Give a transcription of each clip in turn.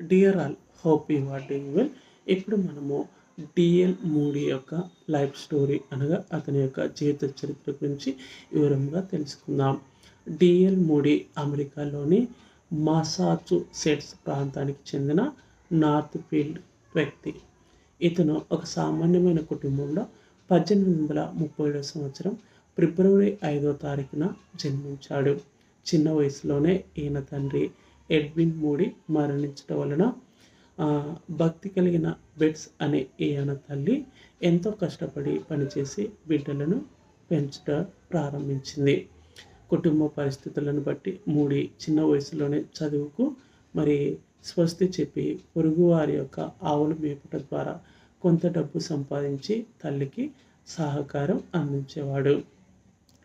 Dear all hope you are doing well. ఇప్పుడు మనము DL Moody యొక్క లైఫ్ స్టోరీ అనగా అతని యొక్క జీవిత చరిత్ర గురించి వివరంగా తెలుసుకుందాం. డిఎల్ మూడీ అమెరికాలోని మాసాచుసెట్స్ ప్రాంతానికి చెందిన నార్త్ ఫీల్డ్ వ్యక్తి. ఇతను ఒక సామాన్యమైన కుటుంబంలో పద్దెనిమిది వందల ముప్పై ఏడవ సంవత్సరం ఫిబ్రవరి ఐదో తారీఖున జన్మించాడు. చిన్న వయసులోనే ఈయన తండ్రి ఎడ్విన్ మూడి మరణించడం వలన భక్తి కలిగిన బెట్స్ అనే ఈయన తల్లి ఎంతో కష్టపడి పనిచేసి బిడ్డలను పెంచడం ప్రారంభించింది. కుటుంబ పరిస్థితులను బట్టి మూడి చిన్న వయసులోనే చదువుకు మరి స్వస్తి చెప్పి పొరుగువారి యొక్క ఆవులు మేపట ద్వారా కొంత డబ్బు సంపాదించి తల్లికి సహకారం అందించేవాడు.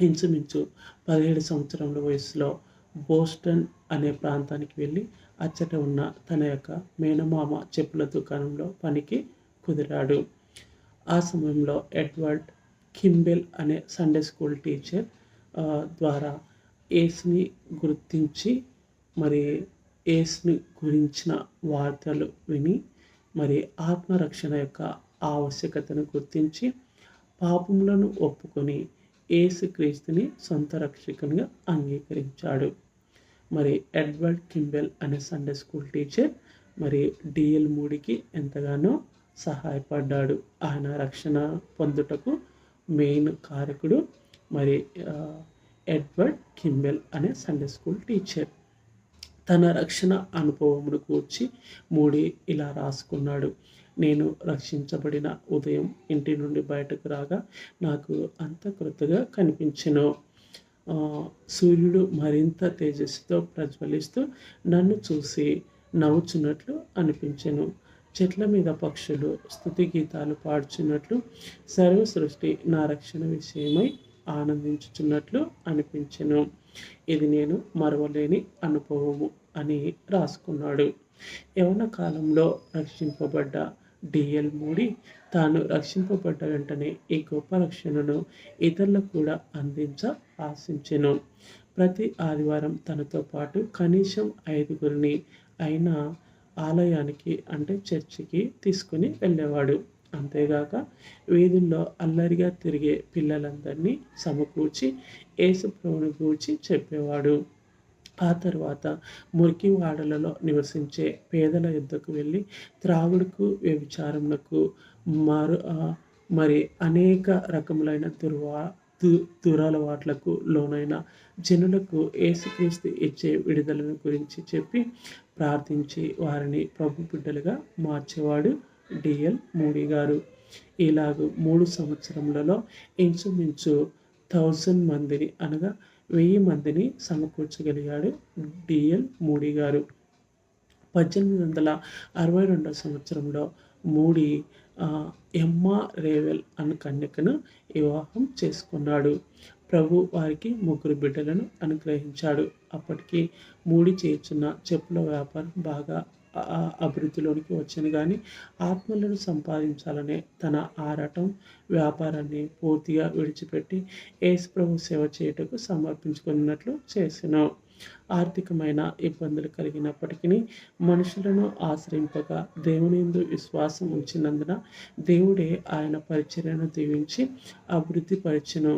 ఇంచుమించు పదిహేడు సంవత్సరముల వయసులో బోస్టన్ అనే ప్రాంతానికి వెళ్ళి అచ్చట ఉన్న తన యొక్క మేనమామ చెప్పుల దుకాణంలో పనికి కుదిరాడు. ఆ సమయంలో ఎడ్వర్డ్ కింబెల్ అనే సండే స్కూల్ టీచర్ ద్వారా ఏస్ని గుర్తించి మరి ఏస్ని గురించిన వార్తలు విని మరి ఆత్మరక్షణ యొక్క ఆవశ్యకతను గుర్తించి పాపములను ఒప్పుకొని ఏసు క్రీస్తుని సొంత రక్షకునిగా అంగీకరించాడు. మరి ఎడ్వర్డ్ కింబెల్ అనే సండే స్కూల్ టీచర్ మరి డిఎల్ మూడికి ఎంతగానో సహాయపడ్డాడు. ఆయన రక్షణ పొందుటకు మెయిన్ కారకుడు మరి ఎడ్వర్డ్ కింబెల్ అనే సండే స్కూల్ టీచర్. తన రక్షణ అనుభవమును కూర్చి మూడి ఇలా రాసుకున్నాడు. నేను రక్షించబడిన ఉదయం ఇంటి నుండి బయటకు రాగా నాకు అంత కృతగా కనిపించెను. సూర్యుడు మరింత తేజస్సుతో ప్రజ్వలిస్తూ నన్ను చూసి నవ్వుచున్నట్లు అనిపించెను. చెట్ల మీద పక్షులు స్థుతి గీతాలు పాడుచున్నట్లు సర్వ సృష్టి నా రక్షణ విషయమై ఆనందించుచున్నట్లు అనిపించెను. ఇది నేను మరవలేని అనుభవము అని రాసుకున్నాడు. యవన కాలంలో రక్షింపబడ్డ డిఎల్ మూడి తాను రక్షింపబడ్డ వెంటనే ఈ గొప్ప రక్షణను ఇతరులకు కూడా అందించ ఆశించెను. ప్రతి ఆదివారం తనతో పాటు కనీసం ఐదుగురిని అయినా ఆలయానికి అంటే చర్చికి తీసుకుని వెళ్ళేవాడు. అంతేగాక వీధుల్లో అల్లరిగా తిరిగే పిల్లలందరినీ సమకూర్చి ఏసుప్రభుని గూర్చి చెప్పేవాడు. ఆ తర్వాత మురికి వాడలలో నివసించే పేదల యుద్ధకు వెళ్ళి త్రాగుడుకు వ్యభిచారములకు మారు మరి అనేక రకములైన దుర్వా దు దురలవాట్లకు లోనైన జనులకు ఏసుక్రీస్తు ఇచ్చే విడుదలను గురించి చెప్పి ప్రార్థించి వారిని ప్రభు బిడ్డలుగా మార్చేవాడు డిఎల్ మూడీ గారు. ఇలాగ మూడు సంవత్సరములలో ఇంచుమించు థౌజండ్ మందిని అనగా వెయ్యి మందిని సమకూర్చగలిగాడు డిఎల్ మూడీ గారు. పద్దెనిమిది వందల అరవై రెండవ సంవత్సరంలో మూడి ఎమ్మా రేవెల్ అన్న కన్యకను వివాహం చేసుకున్నాడు. ప్రభు వారికి ముగ్గురు బిడ్డలను అనుగ్రహించాడు. అప్పటికి మూడి చేర్చున్న చెప్పుల వ్యాపారం బాగా అభివృద్ధిలోనికి వచ్చాను కానీ ఆత్మలను సంపాదించాలనే తన ఆరాటం వ్యాపారాన్ని పూర్తిగా విడిచిపెట్టి యేసు ప్రభు సేవ చేయుటకు సమర్పించుకున్నట్లు చేసిన. ఆర్థికమైన ఇబ్బందులు కలిగినప్పటికీ మనుషులను ఆశ్రయింపగా దేవుని విశ్వాసం ఉంచినందున దేవుడే ఆయన పరిచర్యను దీవించి అభివృద్ధి పరిచను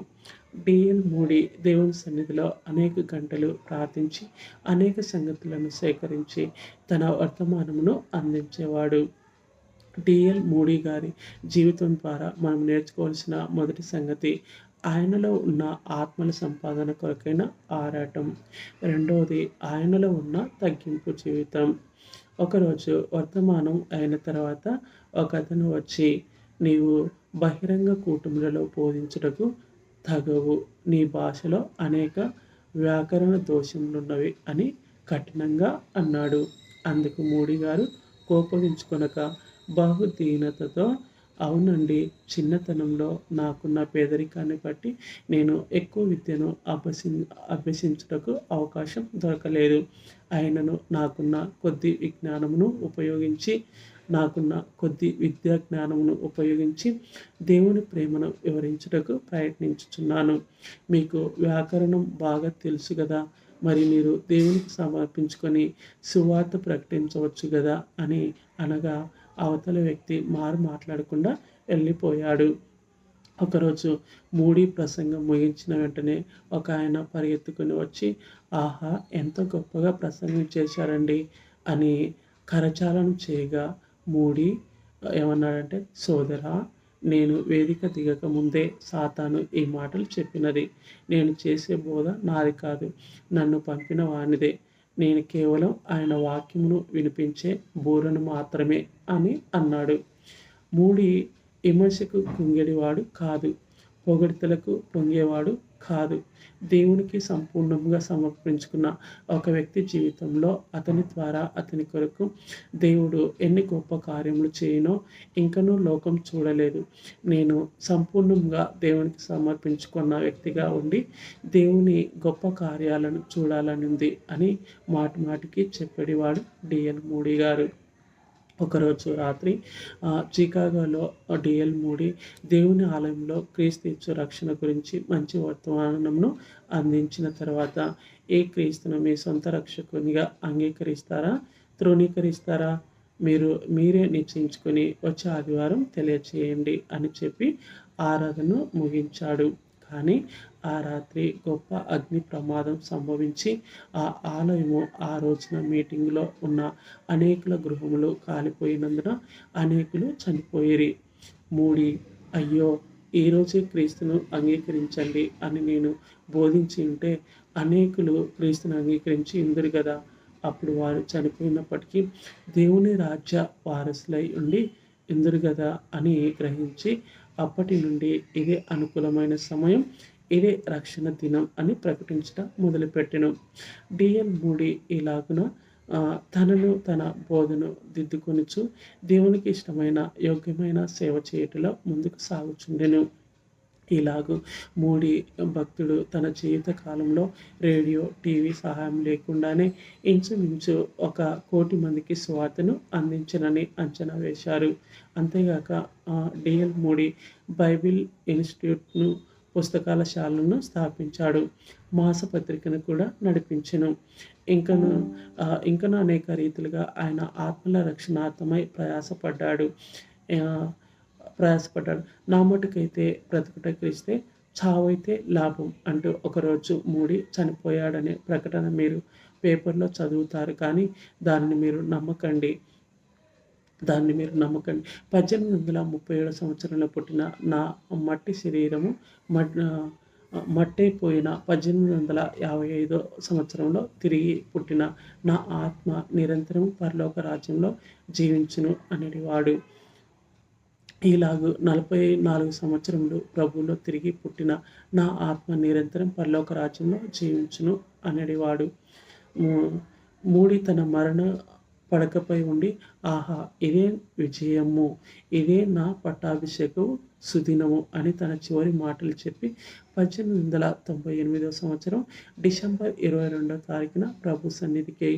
డిఎల్ మూడి దేవుని సన్నిధిలో అనేక గంటలు ప్రార్థించి అనేక సంగతులను సేకరించి తన వర్తమానమును అందించేవాడు. డిఎల్ మూడీ గారి జీవితం ద్వారా మనం నేర్చుకోవాల్సిన మొదటి సంగతి ఆయనలో ఉన్న ఆత్మల సంపాదన కొరకైన ఆరాటం. రెండవది ఆయనలో ఉన్న తగ్గింపు జీవితం. ఒకరోజు వర్తమానం అయిన తర్వాత ఒక అతను వచ్చి నీవు బహిరంగ కూటములలో బోధించుటకు తగవు. నీ భాషలో అనేక వ్యాకరణ దోషములున్నవి అని కఠినంగా అన్నాడు. అందుకు మోడీ గారు కోపగించుకొనక బహుదీనతతో అవునండి. చిన్నతనంలో నాకున్న పేదరికాన్ని బట్టి నేను ఎక్కువ విద్యను అభ్యసి అభ్యసించుటకు అవకాశం దొరకలేదు. ఆయనను నాకున్న కొద్ది విజ్ఞానమును ఉపయోగించి నాకున్న కొద్ది విద్యా జ్ఞానమును ఉపయోగించి దేవుని ప్రేమను వివరించుటకు ప్రయత్నించుచున్నాను. మీకు వ్యాకరణం బాగా తెలుసు కదా మరి మీరు దేవునికి సమర్పించుకొని సువార్త ప్రకటించవచ్చు కదా అని అనగా అవతల వ్యక్తి మారు మాట్లాడకుండా వెళ్ళిపోయాడు. ఒకరోజు మూడీ ప్రసంగం ముగించిన వెంటనే ఒక ఆయన పరిగెత్తుకుని వచ్చి ఆహా ఎంత గొప్పగా ప్రసంగం చేశారండి అని కరచాలను చేయగా మూడి ఏమన్నాడంటే సోదరా నేను వేదిక దిగక ముందే సాతాను ఈ మాటలు చెప్పినది. నేను చేసే బోధ నాది కాదు. నన్ను పంపిన వానిదే. నేను కేవలం ఆయన వాక్యమును వినిపించే బూరను మాత్రమే అని అన్నాడు. మూడి విమర్శకు కుంగేడివాడు కాదు. పొగడితలకు పొంగేవాడు కాదు. దేవునికి సంపూర్ణంగా సమర్పించుకున్న ఒక వ్యక్తి జీవితంలో అతని ద్వారా అతని కొరకు దేవుడు ఎన్ని గొప్ప కార్యములు చేయనో ఇంకనూ లోకం చూడలేదు. నేను సంపూర్ణంగా దేవునికి సమర్పించుకున్న వ్యక్తిగా ఉండి దేవుని గొప్ప కార్యాలను చూడాలని ఉంది అని మాటి మాటికి చెప్పేవాడు డిఎల్ మూడి గారు. ఒకరోజు రాత్రి చికాగోలో డిఎల్ మూడి దేవుని ఆలయంలో క్రీస్తు రక్షణ గురించి మంచి వర్తమానంను అందించిన తర్వాత ఏ క్రీస్తును మీ సొంత రక్షకునిగా అంగీకరిస్తారా? తృణీకరిస్తారా? మీరు మీరే నిశ్చయించుకొని వచ్చే ఆదివారం తెలియచేయండి అని చెప్పి ఆరాధన ముగించాడు. కానీ ఆ రాత్రి గొప్ప అగ్ని ప్రమాదం సంభవించి ఆ ఆలయము ఆ రోజున మీటింగ్లో ఉన్న అనేకుల గృహములు కాలిపోయినందున అనేకులు చనిపోయేరి. మూడి అయ్యో ఈరోజే క్రీస్తును అంగీకరించండి అని నేను బోధించి ఉంటే అనేకులు క్రీస్తును అంగీకరించి ఇందురు కదా అప్పుడు వారు చనిపోయినప్పటికీ దేవుని రాజ్య వారసులై ఉండి ఇందురు కదా అని గ్రహించి అప్పటి నుండి ఇదే అనుకూలమైన సమయం ఇదే రక్షణ దినం అని ప్రకటించడం మొదలుపెట్టెను. డిఎన్ మూడి ఇలాగున తనను తన బోధను దిద్దుకొనిచు దేవునికి ఇష్టమైన యోగ్యమైన సేవ చేయటంలో ముందుకు సాగుచుండెను. ఇలాగూ మూడి భక్తుడు తన జీవిత కాలంలో రేడియో టీవీ సహాయం లేకుండానే ఇంచుమించు ఒక కోటి మందికి స్వార్థను అందించనని అంచనా వేశారు. అంతేగాక డిఎల్ మూడి బైబిల్ ఇన్స్టిట్యూట్ను పుస్తకాల శాలను స్థాపించాడు. మాసపత్రికను కూడా నడిపించను. ఇంకను ఇంకను అనేక రీతిలుగా ఆయన ఆత్మల రక్షణార్థమై ప్రయాసపడ్డాడు. ప్రయాసపడ్డాడు. నా మటుకైతే బ్రతుకుటకిస్తే చావైతే లాభం అంటూ ఒకరోజు మూడి చనిపోయాడనే ప్రకటన మీరు పేపర్లో చదువుతారు. కానీ దానిని మీరు నమ్మకండి. దాన్ని మీరు నమ్మకండి. పద్దెనిమిది వందల ముప్పై ఏడు సంవత్సరంలో పుట్టిన నా మట్టి శరీరము మట్టైపోయిన పద్దెనిమిది వందల యాభై ఐదో సంవత్సరంలో తిరిగి పుట్టిన నా ఆత్మ నిరంతరం పరలోక రాజ్యంలో జీవించును అనేవాడు. ఇలాగూ నలభై నాలుగు సంవత్సరములు ప్రభువులో తిరిగి పుట్టిన నా ఆత్మ నిరంతరం పరలోక రాజ్యంలో జీవించును అనేవాడు. మూడి తన మరణ పడకపై ఉండి ఆహా ఇదే విజయము ఇదే నా పట్టాభిషేకం సుదినము అని తన చివరి మాటలు చెప్పి పద్దెనిమిది వందల తొంభై ఎనిమిదవ సంవత్సరం డిసెంబర్ ఇరవై రెండవ తారీఖున ప్రభు సన్నిధికి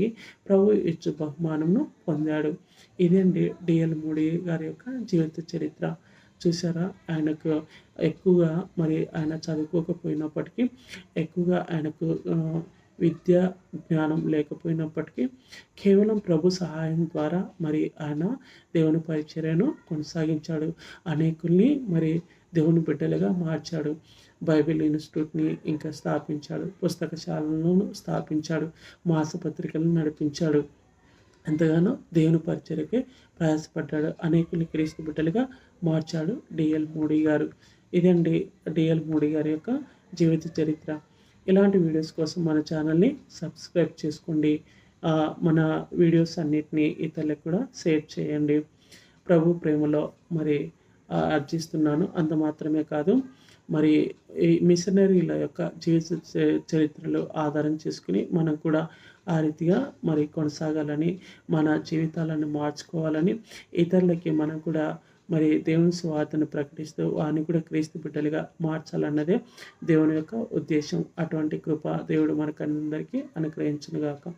ప్రభు ఇచ్చు బహుమానంను పొందాడు. ఇదండి డిఎల్ మోడీ గారి యొక్క జీవిత చరిత్ర. చూసారా ఆయనకు ఎక్కువగా మరి ఆయన చదువుకోకపోయినప్పటికీ ఎక్కువగా ఆయనకు విద్య జ్ఞానం లేకపోయినప్పటికీ కేవలం ప్రభు సహాయం ద్వారా మరి ఆయన దేవుని పరిచర్యను కొనసాగించాడు. అనేకుల్ని మరి దేవుని బిడ్డలుగా మార్చాడు. బైబిల్ ఇన్స్టిట్యూట్ని ఇంకా స్థాపించాడు. పుస్తకశాలను స్థాపించాడు. మాసపత్రికలను నడిపించాడు. ఎంతగానో దేవుని పరిచయకే ప్రయాసపడ్డాడు. అనేకుల్ని క్రీస్తు బిడ్డలుగా మార్చాడు డిఎల్ మోడీ గారు. ఇదండి డిఎల్ మోడీ గారి యొక్క జీవిత చరిత్ర. ఇలాంటి వీడియోస్ కోసం మన ఛానల్ని సబ్స్క్రైబ్ చేసుకోండి. మన వీడియోస్ అన్నిటినీ ఇతరులకు కూడా షేర్ చేయండి. ప్రభు ప్రేమలో మరి అర్జిస్తున్నాను. అంత మాత్రమే కాదు మరి ఈ మిషనరీల యొక్క జీవిత చరిత్రలు ఆధారం చేసుకుని మనం కూడా ఆ రీతిగా మరి కొనసాగాలని మన జీవితాలను మార్చుకోవాలని ఇతరులకి మనం కూడా మరి దేవుని స్వార్థను ప్రకటిస్తూ వారిని కూడా క్రీస్తు బిడ్డలుగా మార్చాలన్నదే దేవుని యొక్క ఉద్దేశం. అటువంటి కృప దేవుడు మనకందరికీ అనుగ్రహించునుగాక.